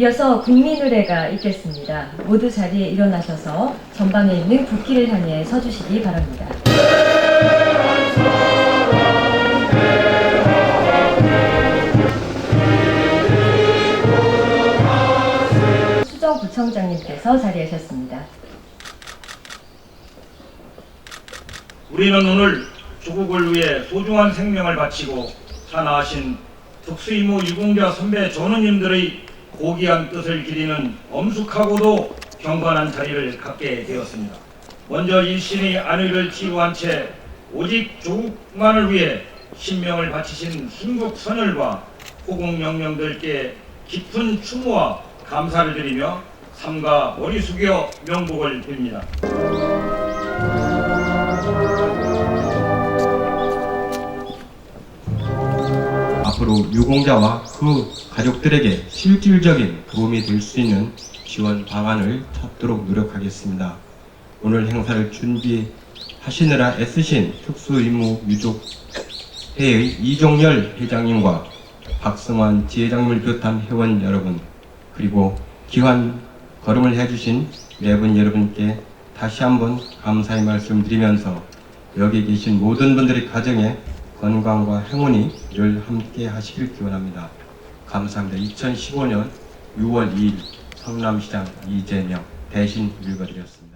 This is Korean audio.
이어서 국민의례가 있겠습니다. 모두 자리에 일어나셔서 전방에 있는 국기를 향해 서주시기 바랍니다. 수정구청장님께서 자리하셨습니다. 우리는 오늘 조국을 위해 소중한 생명을 바치고 사나하신 특수임무 유공자 선배 전우님들의 고귀한 뜻을 기리는 엄숙하고도 경건한 자리를 갖게 되었습니다. 먼저 일신의 안위를 치유한 채 오직 조국만을 위해 신명을 바치신 순국 선열과 호국 명령들께 깊은 추모와 감사를 드리며 삼가 머리 숙여 명복을 빕니다. 앞으로 유공자와 그 가족들에게 실질적인 도움이 될 수 있는 지원 방안을 찾도록 노력하겠습니다. 오늘 행사를 준비하시느라 애쓰신 특수임무 유족회의 이종열 회장님과 박성환 지회장님을 비롯한 회원 여러분 그리고 기환 걸음을 해주신 네분 여러분께 다시 한번 감사의 말씀 드리면서 여기 계신 모든 분들의 가정에 건강과 행운이 늘 함께 하시길 기원합니다. 감사합니다. 2015년 6월 2일 성남시장 이재명 대신 읽어드렸습니다.